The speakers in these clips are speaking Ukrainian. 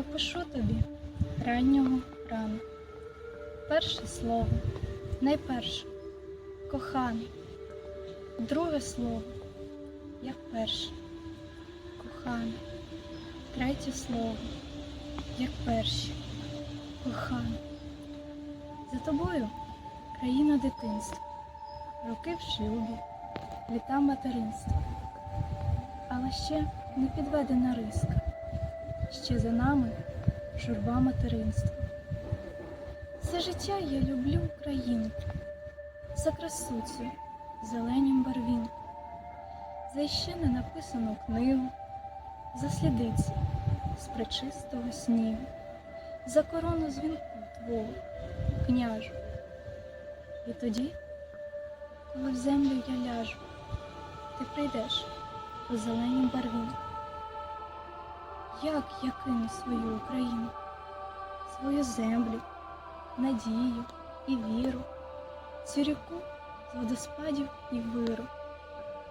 Я пишу тобі раннього рано. Перше слово, найперше, коханий. Друге слово, як перше, коханий. Третє слово, як перші, коханий. За тобою країна дитинства, роки в шлюбі, літа материнства. Але ще не підведена риска, ще за нами журба материнства. Все життя я люблю Українку, за красу цю зеленім барвінку, за ще не написану книгу, за слідиці з пречистого снігу, за корону дзвінку твого, княжу. І тоді, коли в землю я ляжу, ти прийдеш у зеленім барвінку. Як я кину свою Україну, свою землю, надію і віру, цю ріку з водоспадів і виру,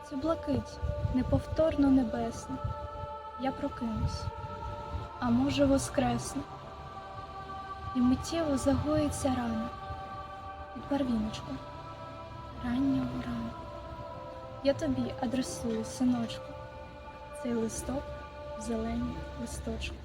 цю блакить неповторно небесну, я прокинусь, а може воскресну, і миттєво загоїться рана під барвіночком раннього рана. Я тобі адресую, синочку, цей листок зелені листочки.